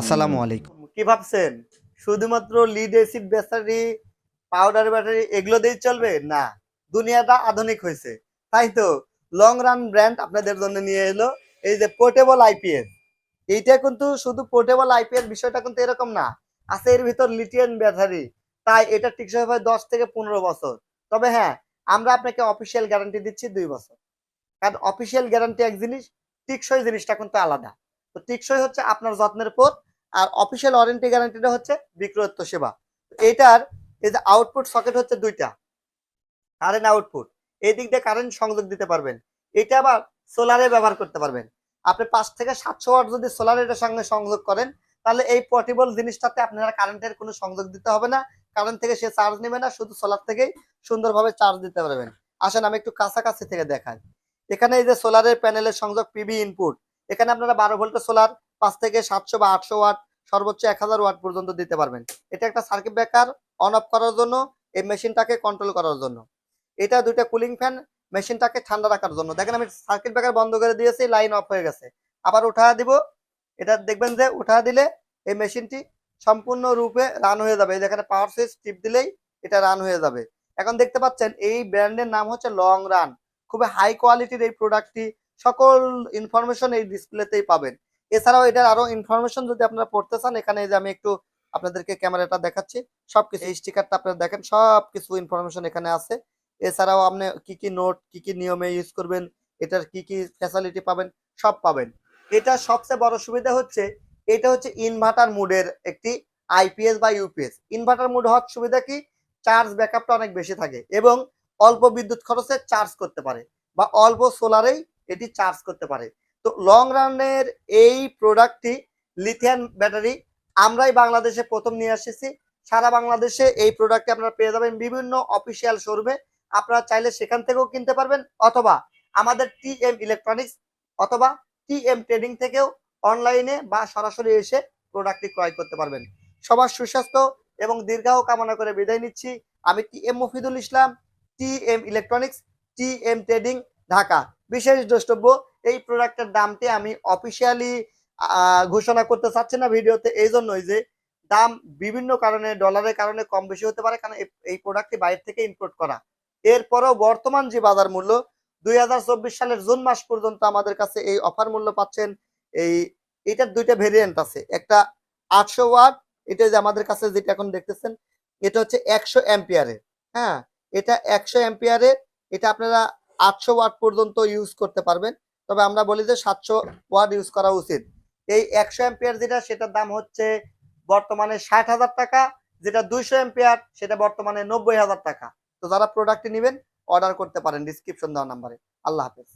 আসসালামু আলাইকুম। কি ভাবছেন? শুধুমাত্র lead acid battery powder battery এগুলো দিয়ে চলবে? না, দুনিয়াটা আধুনিক হয়েছে। তাই তো লং রান ব্র্যান্ড আপনাদের জন্য নিয়ে এলো, এই যে পোর্টেবল আইপিএস এইটা কিন্তু শুধু পোর্টেবল আইপিএস বিষয়টা কিন্তু এরকম না, আছে এর ভিতর লিথিয়াম ব্যাটারি তাই এটা টিকসই হয় দশ থেকে পনেরো বছর। তবে হ্যাঁ আমরা আপনাকে অফিসিয়াল গ্যারান্টি দিচ্ছি দুই বছর। কারণ অফিসিয়াল গ্যারান্টি এক জিনিস, টিকসই জিনিসটা কিন্তু আলাদা। তো টিকসই হচ্ছে আপনার যত্নের পথ, আর অফিসিয়াল ওয়ারেন্টি গ্যারান্টিটা হচ্ছে বিক্রয়ত্ব সেবা। এটার এই যে আউটপুট সকেট হচ্ছে দুইটা কারেন্ট আউটপুট এই দিক দিয়ে কারেন্ট সংযোগ দিতে পারবেন। এটা আবার সোলারে ব্যবহার করতে পারবেন। আপনি পাঁচ থেকে সাতশো ওয়াট যদি সোলার এটার সঙ্গে সংযোগ করেন, তাহলে এই পোর্টেবল জিনিসটাতে আপনারা কারেন্টের কোনো সংযোগ দিতে হবে না। কারেন্ট থেকে সে চার্জ নেবে না, শুধু সোলার থেকেই সুন্দরভাবে চার্জ দিতে পারবেন। আসেন আমি একটু কাছাকাছি থেকে দেখাই। এখানে এই যে সোলারের প্যানেলের সংযোগ পিভি ইনপুট এখানে আপনারা বারো ভোল্টের সোলার পাঁচ থেকে সাতশো বা আটশো ওয়াট সর্বোচ্চ এক হাজার ওয়াট পর্যন্ত দিতে পারবেন। এটা একটা সার্কিট ব্রেকার অন অফ করার জন্য, এই মেশিনটাকে কন্ট্রোল করার জন্য। এটা দুইটা কুলিং ফ্যান মেশিনটাকে ঠান্ডা রাখার জন্য। দেখেন আমি সার্কিট ব্রেকার বন্ধ করে দিয়েছি লাইন অফ হয়ে গেছে। আবার উঠা দিব, এটা দেখবেন যে উঠা দিলে এই মেশিনটি সম্পূর্ণ রূপে রান হয়ে যাবে। এই যে এখানে পাওয়ার সুইচ টিপ দিলেই এটা রান হয়ে যাবে। এখন দেখতে পাচ্ছেন, এই ব্র্যান্ডের নাম হচ্ছে লং রান খুবই হাই কোয়ালিটির এই প্রোডাক্টটি সকল ইনফরমেশন এই ডিসপ্লেতেই পাবেন। এছাড়াও এটার আরও ইনফরমেশন যদি আপনারা পড়তে চান এখানে যে আমি একটু আপনাদেরকে ক্যামেরাটা দেখাচ্ছি সবকিছু এই স্টিকারটা আপনারা দেখেন সবকিছু ইনফরমেশন এখানে আছে। এছাড়াও আপনি কি কি নোট কি কি নিয়মে ইউজ করবেন এটার কি কি ফ্যাসিলিটি পাবেন সব পাবেন। এটা সবচেয়ে বড় সুবিধা হচ্ছে এটা হচ্ছে ইনভার্টার মুডের একটি আইপিএস বা ইউপিএস ইনভার্টার মুড হওয়ার সুবিধা কি? চার্জ ব্যাকআপটা অনেক বেশি থাকে এবং অল্প বিদ্যুৎ খরচে চার্জ করতে পারে বা অল্প সোলারেই এটি চার্জ করতে পারে। তো লং রানের এই প্রোডাক্টটি লিথিয়াম ব্যাটারি আমরাই বাংলাদেশে প্রথম নিয়ে এসেছি। সারা বাংলাদেশে এই প্রোডাক্টটি আপনারা পেয়ে যাবেন বিভিন্ন অফিসিয়াল শোরুমে আপনারা চাইলে সেখান থেকেও কিনতে পারবেন অথবা আমাদের টি এম ইলেকট্রনিক্স অথবা টি এম ট্রেডিং থেকেও অনলাইনে বা সরাসরি এসে প্রোডাক্টটি ক্রয় করতে পারবেন। সবার সুস্বাস্থ্য এবং দীর্ঘায়ু কামনা করে বিদায় নিচ্ছি। আমি T M Mofidul Islam T M electronics T M trading Dhaka. বিশেষ দ্রষ্টব্য, এই প্রোডাক্টের দামটি আমি অফিসিয়ালি ঘোষণা করতে চাচ্ছি না ভিডিওতে, এই জন্যই যে দাম বিভিন্ন কারণে ডলারের কারণে কম বেশি হতে পারে, কারণ এই- প্রোডাক্টটি বাইরে থেকে ইম্পোর্ট করা। এরপরও বর্তমান যে বাজার মূল্য, দুই হাজার চব্বিশ সালের জুন মাস পর্যন্ত আমাদের কাছে এই অফার মূল্য পাচ্ছেন এই, এটার দুইটা ভেরিয়েন্ট আছে। একটা আটশো ওয়াট, এটা যে আমাদের কাছে যেটা এখন দেখতেছেন, এটা হচ্ছে একশো অ্যাম্পিয়ারের হ্যাঁ? এটা একশো অ্যাম্পিয়ারের এটা আপনারা আটশো ওয়াট পর্যন্ত ইউজ করতে পারবেন। তবে আমরা বলি যে সাতশো ওয়ার্ড ইউজ করা উচিত। এই একশো এম্পিয়ার যেটা, সেটার দাম হচ্ছে বর্তমানে ষাট হাজার টাকা, যেটা দুইশো এম্পিয়ার সেটা বর্তমানে নব্বই হাজার টাকা। তো যারা প্রোডাক্টটি নেবেন অর্ডার করতে পারেন ডিসক্রিপশন দেওয়া নাম্বারে আল্লাহ হাফেজ।